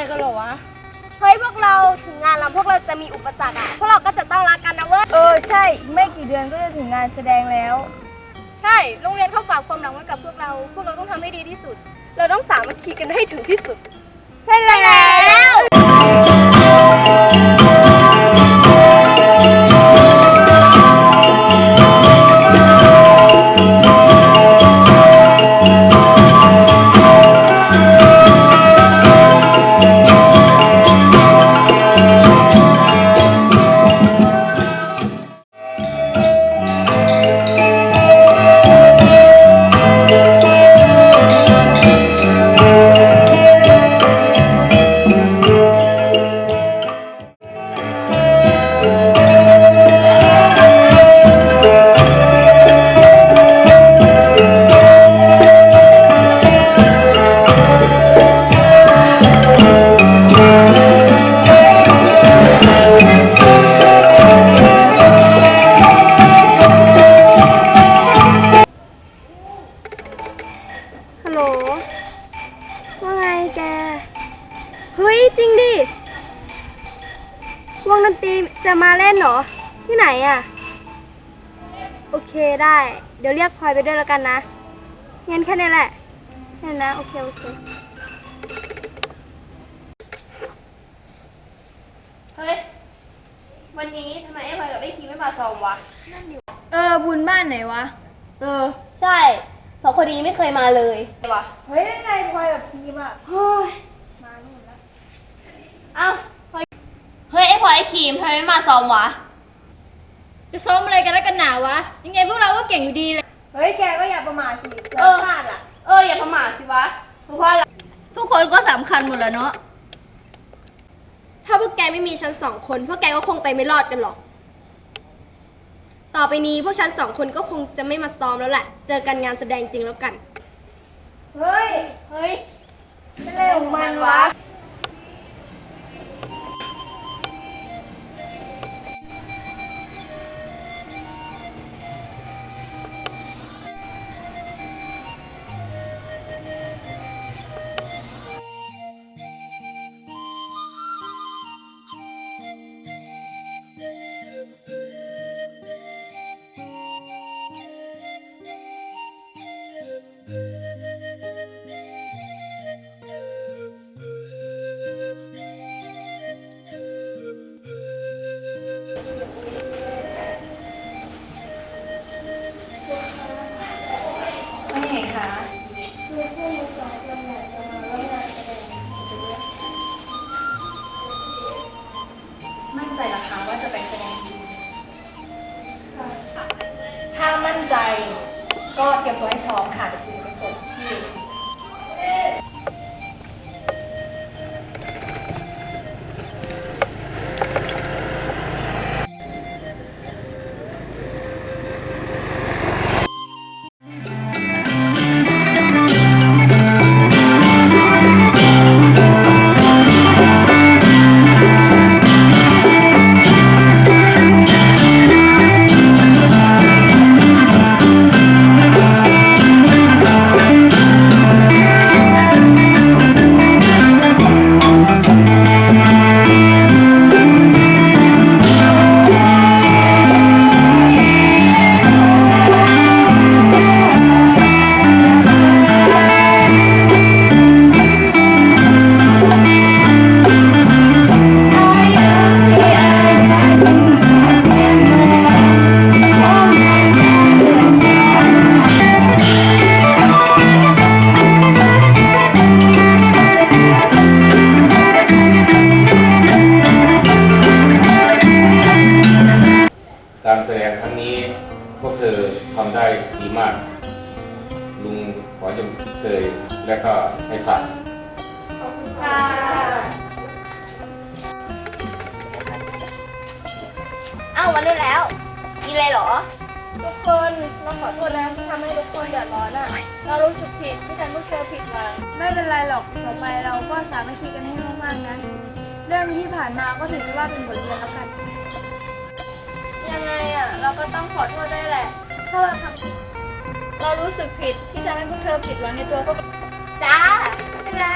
อะไรกันหรอวะ เฮ้ยพวกเราถึงงานแล้วพวกเราจะมีอุปสรรคอะพวกเราก็จะต้องรักกันนะเว้ย เออใช่ ไม่กี่เดือนก็จะถึงงานแสดงแล้ว ใช่ โรงเรียนเข้าฝากความหลังไว้กับพวกเรา พวกเราต้องทำให้ดีที่สุด เราต้องสามัคคีกันให้ถึงที่สุด ใช่เลย ฮัลโหล ว่าไงแก เฮ้ย จริงดิ วงดนตรีจะมาเล่นเหรอ ที่ไหนอะ โอเคได้ เดี๋ยวเรียกพลอยไปด้วยแล้วกันนะ งั้นแค่นี้แหละ แค่นั้นนะ โอเค โอเค เฮ้ย วันนี้ทำไมไอ้พลอยกับไอ้คีไม่มาซ้อมวะ เออบุญบ้านไหนวะ เออ ใช่ สองคนนี้ไม่เคยมาเลยวะเฮ้ยได้ไงพลอยกับทีมอะเฮ้ยเอ้าพลอยเฮ้ยไอ้พลอยไอ้คีมทำไมไม่มาซ้อมวะจะซ้อมอะไรกันแล้วกันหนาวะ ยังไงพวกเราก็เก่งอยู่ดีเลยเฮ้ยแกก็อย่าประมาทสิเออพลาดอะเอออย่าประมาทสิวะเพราะว่าทุกคนก็สำคัญหมดแล้วเนาะถ้าพวกแกไม่มีฉันสองคนพวกแกก็คงไปไม่รอดกันหรอก ต่อไปนี้พวกฉันสองคนก็คงจะไม่มาซ้อมแล้วแหละ เจอกันงานแสดงจริงแล้วกัน เฮ้ย เฮ้ยเป็นอะไรของมันวะ ไม่ไงคะมั่นใจเหรอคะว่าจะไปแสดงดีถ้ามั่นใจก็เตรียมตัวให้พร้อมค่ะ เธอทำได้ดีมาก ลุงขอชมเชยและก็ให้ผ่านเอ้าวันนี้แล้วกินเลยเหรอ ทุกคนเราขอโทษนะที่ทำให้ทุกคนเดือดร้อนอะ เรารู้สึกผิดที่ทำให้พวกเธอผิดหวังไม่เป็นไรหรอกต่อไปเราก็สามัคคีกันให้มากๆนะ เรื่องที่ผ่านมาก็ถือว่าเป็นบทเรียนแล้วกันยัง ไงอะ เราก็ต้องขอโทษได้แหละ ถ้าเราทำผิด เรารู้สึกผิดที่ทำให้พวกเธอผิดหวังในตัวพวกจ้าไม่เป็นไร